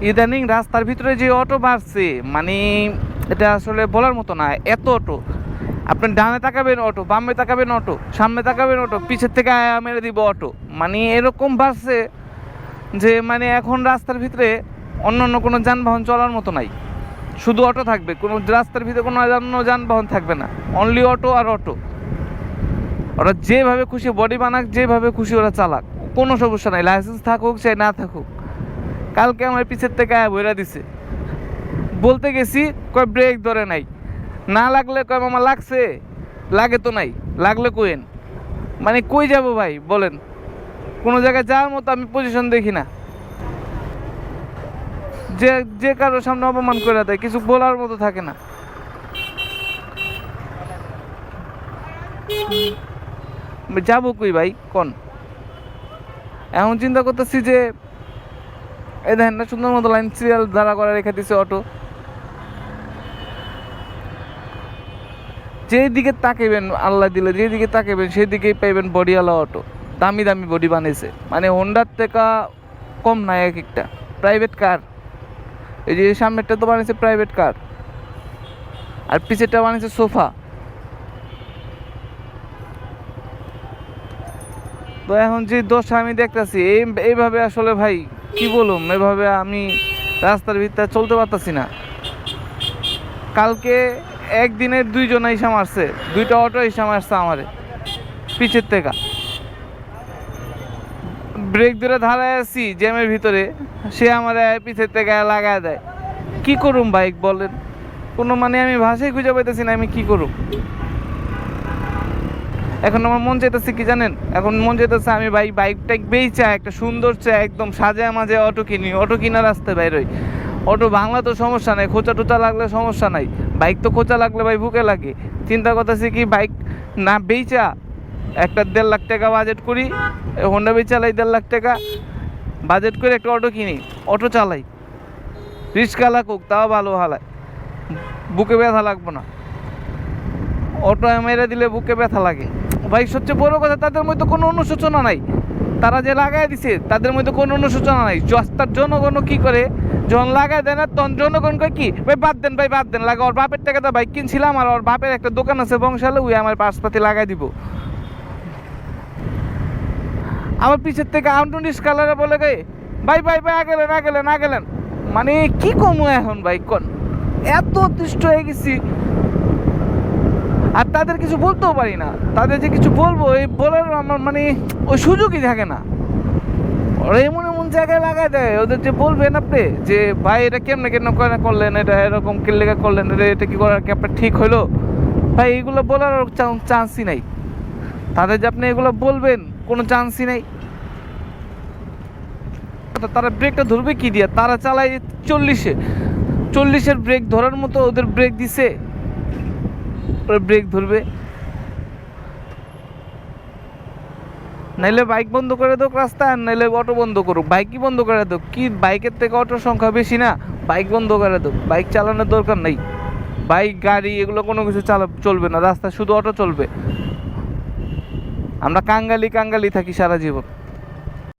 ইদানিং রাস্তার ভিতরে যে অটো বাড়ছে মানে এটা আসলে বলার মতো না, এত অটো। আপনি ডানে তাকাবেন অটো, বামে তাকাবেন অটো, সামনে তাকাবেন অটো, পিছের থেকে মেরে দিব অটো। মানে এরকম বাড়ছে যে মানে এখন রাস্তার ভিতরে অন্য অন্য কোনো যানবাহন চলার মতো নাই। শুধু অটো থাকবে, কোনো রাস্তার ভিতরে কোনো অন্য যানবাহন থাকবে না। অনলি অটো আর অটো। ওরা যেভাবে খুশি বডি বানাক, যেভাবে খুশি ওরা চালাক। কোনো সমস্যা নাই লাইসেন্স থাকুক, সে না থাকুক। কালকে আমার পিছের থেকে আয়া বইরা দিছে। বলতে গেছি, কয় ব্রেক ধরে নাই। না লাগলে কয়, মামা, লাগছে? লাগে তো নাই। লাগলে কোয়েন মানে কই যাব ভাই, বলেন। কোনো জায়গায় যাওয়ার মতো আমি পজিশন দেখি না। যে যে কারোর সামনে অপমান করে দেয়, কিছু বলার মতো থাকে না। যাব কই ভাই, কোন? এখন চিন্তা করতেছি যে এই দেখেন না, সুন্দর মতো লাইন সিরিয়াল দাঁড়া করে রেখে দিছে অটো। যেই দিকে তাকাইবেন, আল্লাহ দিলে যেই দিকে তাকাইবেন সেই দিকেই পাইবেন বডিওয়ালা অটো। দামি দামি বডি বানিয়েছে মানে হোন্ডার থেকে কম নাই এক একটা। প্রাইভেট কার এই যে সামনেরটা তো বানিয়েছে প্রাইভেট কার আর পিছেরটা বানিয়েছে সোফা। তো এখন যে দোষ আমি দেখতেছি, এই এইভাবে আসলে ভাই কি বলুম? এভাবে আমি রাস্তার ভিতরে চলতে পারতাছি না। কালকে একদিনে দুইজন এসে মারছে। দুইটা অটো এসে মারছে আমারে। পিছের থেকে। ব্রেক ধরে ধারায় আছি জ্যামের ভিতরে। সে আমার পিছের থেকে লাগায় দেয়। কি করুম বাইক বলেন। কোনো মানে আমি ভাষাই খুঁজে পাইতেছি না আমি কি করুম? এখন আমার মন চাইতেছে কি জানেন? এখন মন চাইতেছে আমি বাইক বাইকটা বেচা একটা সুন্দর চা, একদম সাজায় মাঝে অটো কিনি। অটো কিনা রাস্তায় বাইরোই অটো বাংলা তো সমস্যা নাই, খোঁচা টোচা লাগলে সমস্যা নাই। বাইক তো খোঁচা লাগলে ভাই বুকে লাগে। চিন্তা করতেছি কি বাইক না বেচা একটা দেড় লাখ টাকা বাজেট করি হন্ডা বেচ চালাই দেড় লাখ টাকা বাজেট করে একটা অটো কিনি। অটো চালাই। রিক্সা লাগুক তাও ভালো হালায়। বুকে ব্যথা লাগবো না। অটো মেরে দিলে বুকে ব্যথা লাগে। ভাই, সবচেয়ে বড় কথা, তাদের মধ্যে কোনো অনুশোচনা নাই। তারা যে লাগাই দিছে, তাদের মধ্যে কোনো অনুশোচনা নাই। রাস্তার জনগণ কি করে? যখন লাগাই দেয় না, তখন জনগণ কয় কি, ভাই, বাদ দেন, ভাই, বাদ দেন, লাগা, ওর বাপের টাকা তো বাইক কিনছিলাম আর ওর বাপের একটা দোকান আছে বংশালে, ওই আমার পাশপাতি লাগাই দিব। আমার পিছের থেকে আউন্টুনিস কালারে বলে গে ভাই ভাই ভাই আগেলেন আগেলেন আগেলেন মানে কি কমু এখন, ভাই, কোন? এত অতিষ্ঠ হয়ে গেছি। আর তাদের কিছু বলতেও পারি না। তাদের যে কিছু বলব, এই বলার আমার মানে ওই সুযোগই থাকে না। ওরা এমন এমন জায়গায় লাগাই দেয়, ওদের যে বলবেন আপনি যে, ভাই, এটা কেমনে কেন করে করলেন? এটা এরকম কিল্লেগা করলেন? এটা এটা কি করার কি আপনার ঠিক হলো ভাই, এগুলো বলার চান্সই নাই। তাদের যে আপনি এগুলো বলবেন, কোনো চান্সই নাই। তারা ব্রেকটা ধরবে কি দিয়ে? তারা চালায় চল্লিশে। চল্লিশের ব্রেক ধরার মতো ওদের ব্রেক দিছে। ওরা ব্রেক ধরবে। নাইলে বাইক বন্ধ করে দোক রাস্তা আর নাইলে অটো বন্ধ করুক। বাইকই বন্ধ করে দোক কি বাইকের থেকে অটোর সংখ্যা বেশি না? বাইক বন্ধ করে দোক বাইক চালানোর দরকার নেই। বাইক গাড়ি এগুলো কোনো কিছু চালা, চলবে না। রাস্তায় শুধু অটো চলবে। আমরা কাঙ্গালি কাঙ্গালি থাকি সারা জীবন।